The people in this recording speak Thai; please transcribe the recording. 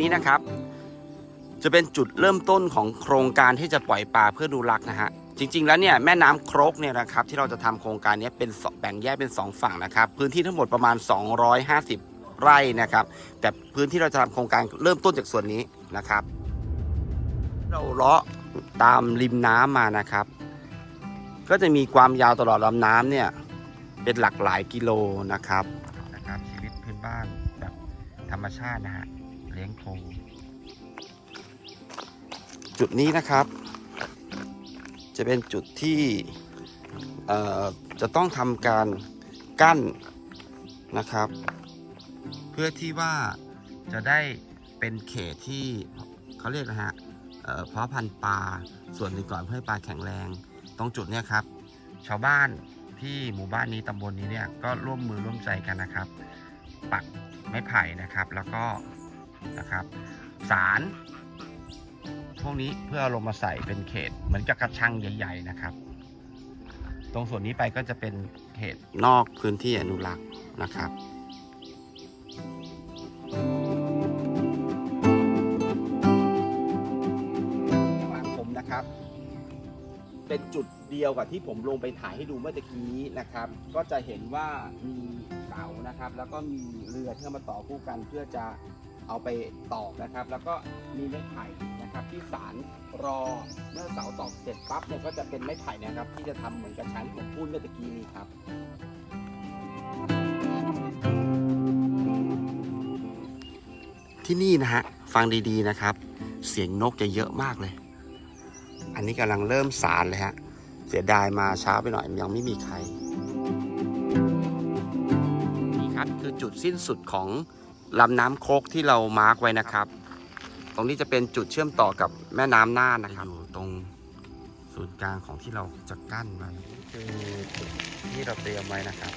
นี้นะครับ จะเป็นจุดเริ่มต้นของโครงการที่จะปล่อยปลาเพื่อดูรักนะฮะจริง ๆ แล้วเนี่ยแม่น้ำโครกเนี่ยนะครับที่เราจะทำโครงการนี้เป็นแบ่งแยกเป็นสองฝั่งนะครับ พื้นที่ทั้งหมดประมาณ 250 ไร่นะครับ แต่พื้นที่เราจะทำโครงการเริ่มต้นจากส่วนนี้นะครับ เราเลาะตามริมน้ำมานะครับ ก็จะมีความยาวตลอดลำน้ำเนี่ยเป็นหลักหลายกิโลนะครับนะครับชีวิตพื้นบ้านแบบธรรมชาตินะฮะ เลี้ยงโคจุดนี้นะครับ จะเป็นจุดที่จะต้องทำการกั้นนะครับ เพื่อที่ว่าจะได้เป็นเขตที่เขาเรียกนะฮะเพาะพันธุ์ปลาส่วนหนึ่งก่อนเพื่อให้ปลาแข็งแรง ตรงจุดเนี้ยครับ ชาวบ้านที่หมู่บ้านนี้ตำบลนี้เนี่ยก็ร่วมมือร่วมใจกันนะครับ ปักไม้ไผ่นะครับ แล้วก็ นะครับ สารพวกนี้เพื่อเอาลงมาใส่เป็นเขตเหมือนกับกระชังใหญ่ๆนะครับ ตรงส่วนนี้ไปก็จะเป็นเขตนอกพื้นที่อนุรักษ์นะครับข้างผมนะครับ เป็นจุดเดียวกับที่ผมลงไปถ่ายให้ดูเมื่อตะกี้นะครับ ก็จะเห็นว่ามีเสานะครับ แล้วก็มีเรือที่อมาต่อคู่กันเพื่อจะ เอาไปตอกนะครับ แล้วก็มีไม้ไผ่นะครับ ที่สารรอเมื่อเสาตอกเสร็จปั๊บเนี่ยก็จะเป็นไม้ไผ่นะครับ ที่จะทำเหมือนกับชั้นที่ผมพูดเมื่อตะกี้นี้ครับที่นี่นะฮะฟังดีๆนะครับ เสียงนกจะเยอะมากเลย อันนี้กำลังเริ่มสารเลยฮะเสียดายมาช้าไปหน่อยยังไม่มีใครนี่ครับคือจุดสิ้นสุดของ ลำน้ำโคกที่เรามาร์กไว้นะครับ ตรงนี้จะเป็นจุดเชื่อมต่อกับแม่น้ำน่านนะครับ อยู่ตรงศูนย์กลางของที่เราจะกั้นมานี่คือจุดที่เราเตรียมไว้นะครับ